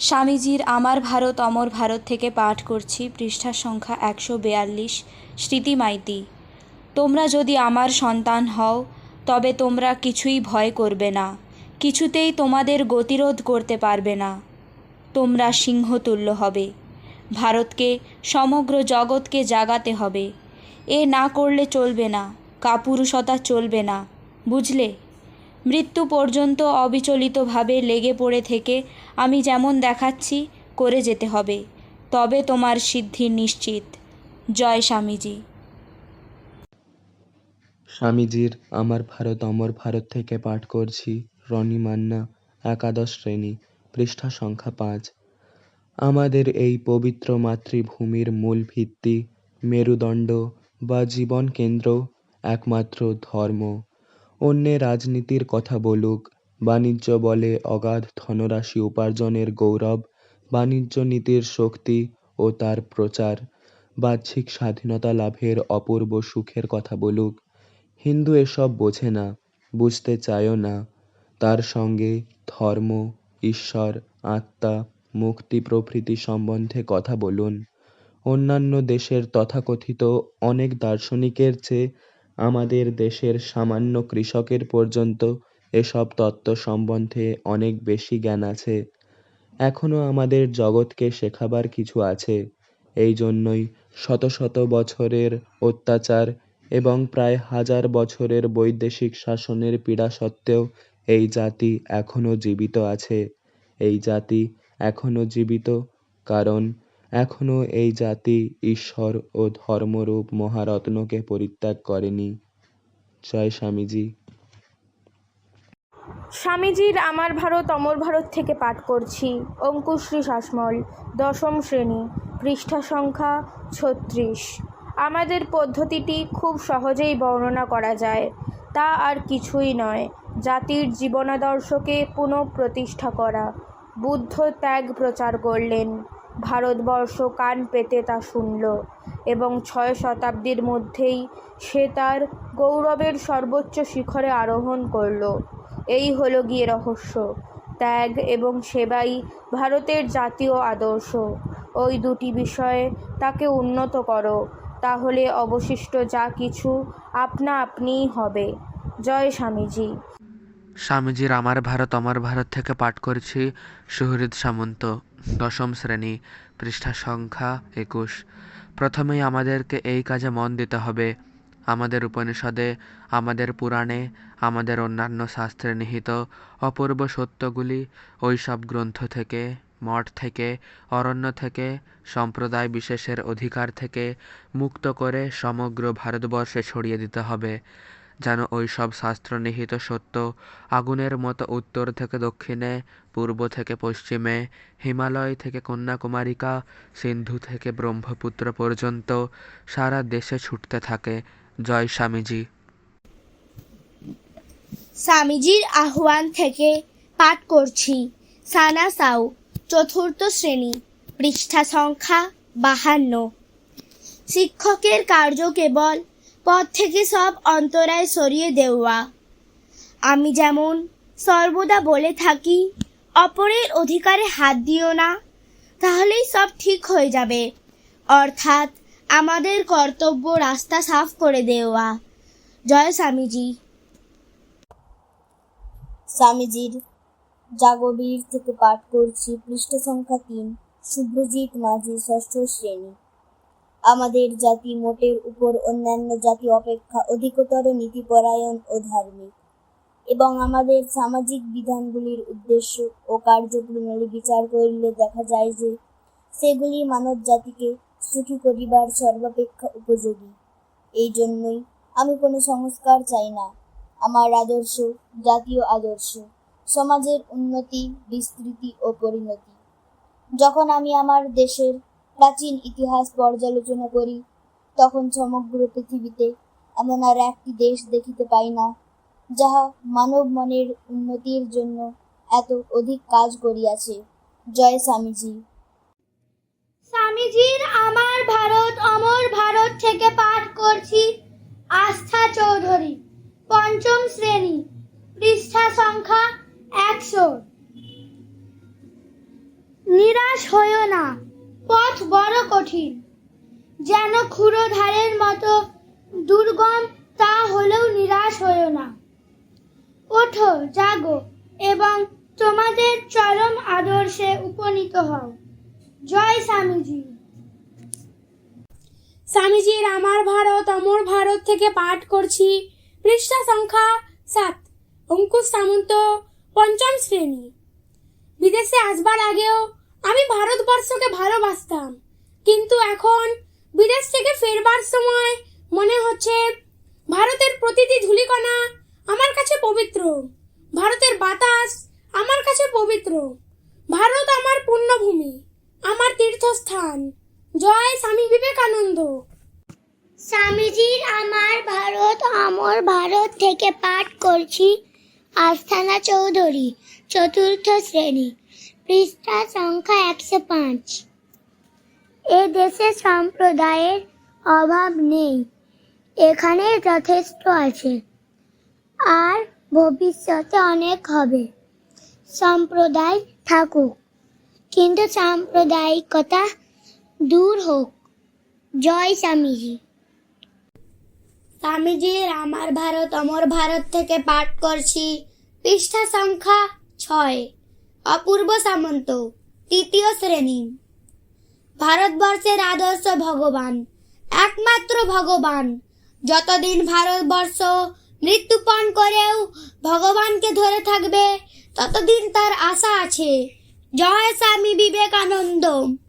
স্বামীজির আমার ভারত, অমর ভারত থেকে পাঠ করছি, পৃষ্ঠার সংখ্যা একশো বেয়াল্লিশ স্মৃতিমাইতি তোমরা যদি আমার সন্তান হও, তবে তোমরা কিছুই ভয় করবে না, কিছুতেই তোমাদের গতিরোধ করতে পারবে না। তোমরা সিংহতুল্য হবে, ভারতকে, সমগ্র জগৎকে জাগাতে হবে। এ না করলে চলবে না, কাপুরুষতা চলবে না, বুঝলে? মৃত্যু পর্যন্ত অবিচলিতভাবে লেগে পড়ে থেকে আমি যেমন দেখাচ্ছি, করে যেতে হবে। তবে তোমার সিদ্ধি নিশ্চিত। জয় স্বামীজি। স্বামীজির আমার ভারত, অমর ভারত থেকে পাঠ করছি রনি মান্না, একাদশ শ্রেণি, পৃষ্ঠা সংখ্যা পাঁচ। আমাদের এই পবিত্র মাতৃভূমির মূল ভিত্তি মেরুদণ্ড বা জীবন কেন্দ্র, একমাত্র ধর্ম। অন্যে রাজনীতির কথা বলুক, বাণিজ্য বলে অগাধ ধনরাশি উপার্জনের গৌরব, বাণিজ্য নীতির শক্তি ও তার প্রচার, বাহ্যিক স্বাধীনতা লাভের অপূর্ব সুখের কথা বলুক। হিন্দু এসব বোঝে না, বুঝতে চায়ও না। তার সঙ্গে ধর্ম, ঈশ্বর, আত্মা, মুক্তি প্রভৃতি সম্বন্ধে কথা বলুন। অন্যান্য দেশের তথাকথিত অনেক দার্শনিকের চেয়ে আমাদের দেশের সামান্য কৃষকের পর্যন্ত এসব তত্ত্ব সম্বন্ধে অনেক বেশি জ্ঞান আছে। এখনও আমাদের জগৎকে শেখাবার কিছু আছে। এই জন্যই শত শত বছরের অত্যাচার এবং প্রায় হাজার বছরের বৈদেশিক শাসনের পীড়া সত্ত্বেও এই জাতি এখনও জীবিত আছে। এই জাতি এখনও জীবিত, কারণ এখনও এই জাতি ঈশ্বর ও ধর্মরূপ মহারত্নকে পরিত্যাগ করেনি। জয় স্বামীজি। স্বামীজির আমার ভারত অমর ভারত থেকে পাঠ করছি। অঙ্কুশ্রী শাসমল, দশম শ্রেণি, পৃষ্ঠা সংখ্যা ছত্রিশ। আমাদের পদ্ধতিটি খুব সহজেই বর্ণনা করা যায়। তা আর কিছুই নয়। জাতির জীবনাদর্শকে পুনঃপ্রতিষ্ঠা করা। বুদ্ধ ত্যাগ প্রচার করলেন। ভারতবর্ষ কান পেতে তা শুনল এবং ছয় শতাব্দীর মধ্যেই সে তার গৌরবের সর্বোচ্চ শিখরে আরোহণ করল। এই হলো গিয়ে রহস্য। ত্যাগ এবং সেবাই ভারতের জাতীয় আদর্শ। ওই দুটি বিষয়ে তাকে উন্নত করো, তাহলে অবশিষ্ট যা কিছু আপনা আপনিই হবে। জয় স্বামীজি। স্বামীজির আমার ভারত, অমর ভারত থেকে পাঠ করছি সুহৃদ সামন্ত। দশম শ্রেণি, পৃষ্ঠা সংখ্যা একুশ। প্রথমেই আমাদেরকে এই কাজে মন দিতে হবে। আমাদের উপনিষদে আমাদের পুরাণে আমাদের অন্যান্য শাস্ত্রে নিহিত অপূর্ব সত্যগুলি ওই সব গ্রন্থ থেকে, মঠ থেকে, অরণ্য থেকে, সম্প্রদায় বিশেষের অধিকার থেকে মুক্ত করে সমগ্র ভারতবর্ষে ছড়িয়ে দিতে হবে। যেন ওই সব শাস্ত্র নিহিত সত্য আগুনের মতো উত্তর থেকে দক্ষিণে, পূর্ব থেকে পশ্চিমে, হিমালয় থেকে কন্যাকুমারিকা, সিন্ধু থেকে ব্রহ্মপুত্র পর্যন্ত সারা দেশে ছুটতে থাকে। জয় স্বামীজি। স্বামীজির আহ্বান থেকে পাঠ করছি। সানা সাউ, চতুর্থ শ্রেণি, পৃষ্ঠা সংখ্যা বাহান্ন। শিক্ষকের কার্য কেবল পথ থেকে সব অন্তরায় সরিয়ে দেওয়া। আমি যেমন সর্বদা বলে থাকি, অপরের অধিকারে হাত দিও না, তাহলেই সব ঠিক হয়ে যাবে। অর্থাৎ আমাদের কর্তব্য রাস্তা সাফ করে দেওয়া। জয় স্বামীজি। স্বামীজির জাগবীর থেকে পাঠ করছি পৃষ্ঠ সংখ্যা তিন শুভ্রজিৎ মাঝি ষষ্ঠ শ্রেণি। আমাদের জাতি মোটের উপর অন্যান্য জাতি অপেক্ষা অধিকতর নীতিপরায়ণ ও ধার্মিক। এবং আমাদের সামাজিক বিধানগুলির উদ্দেশ্য ও কার্যপ্রণালী বিচার করিলে দেখা যায় যে সেগুলি মানব জাতিকে সুখী করিবার সর্বাপেক্ষা উপযোগী। এই জন্যই আমি কোনো সংস্কার চাই না। আমার আদর্শ, জাতীয় আদর্শ, সমাজের উন্নতি, বিস্তৃতি ও পরিণতি। যখন আমি আমার দেশের প্রাচীন ইতিহাস পর্যালোচনা করি, তখন সমগ্র পৃথিবীতে এমন আর একটি দেশ দেখিতে পাই না, যাহা মানব মনের উন্নতির জন্য এত অধিক কাজ করিয়াছে। জয় স্বামীজি। স্বামীজির আমার ভারত, অমর ভারত থেকে পাঠ করছি আস্থা চৌধুরী, পঞ্চম শ্রেণি, পৃষ্ঠা সংখ্যা একশো। নিরাশ হইও না। পথ বড় কঠিন। যেন খুঁড়ো ধারের মতো দুর্গম তা হলেও নিরাশ হইও না। ওঠো, জাগো এবং তোমাদের চরম আদর্শে উপনীত হও। জয় স্বামীজি। স্বামীজির আমার ভারত, অমর ভারত থেকে পাঠ করছি। পৃষ্ঠা সংখ্যা সাত, অঙ্কুশ সামন্ত, পঞ্চম শ্রেণি। বিদেশে আসবার আগেও ভারতবর্ষকে ভালোবাসতাম। কিন্তু এখন বিদেশ থেকে ফেরবার সময় মনে হচ্ছে ভারতের প্রতিটি ধূলিকণা আমার কাছে পবিত্র। ভারতের বাতাস আমার কাছে পবিত্র। ভারত আমার পুণ্যভূমি আমার তীর্থস্থান। জয় স্বামী বিবেকানন্দ। স্বামীজির আমার ভারত, অমর ভারত থেকে পাঠ করছি আস্থানা চৌধুরী, চতুর্থ শ্রেণি। পৃষ্ঠা সংখ্যা একশো পাঁচ। এ দেশে সম্প্রদায়ের অভাব নেই। এখানে যথেষ্ট আছে। আর ভবিষ্যতে অনেক হবে। সম্প্রদায় থাকুক। কিন্তু সাম্প্রদায়িকতা দূর হোক। জয় স্বামীজি। স্বামীজির আমার ভারত, অমর ভারত থেকে পাঠ করছি। পৃষ্ঠা সংখ্যা ছয়। অপূর্ব সামন্ত, তৃতীয় শ্রেণি। ভারতবর্ষের আদর্শ ভগবান, একমাত্র ভগবান। যতদিন ভারতবর্ষ মৃত্যুপণ করেও ভগবানকে ধরে থাকবে, ততদিন তার আশা আছে। জয় স্বামী বিবেকানন্দ।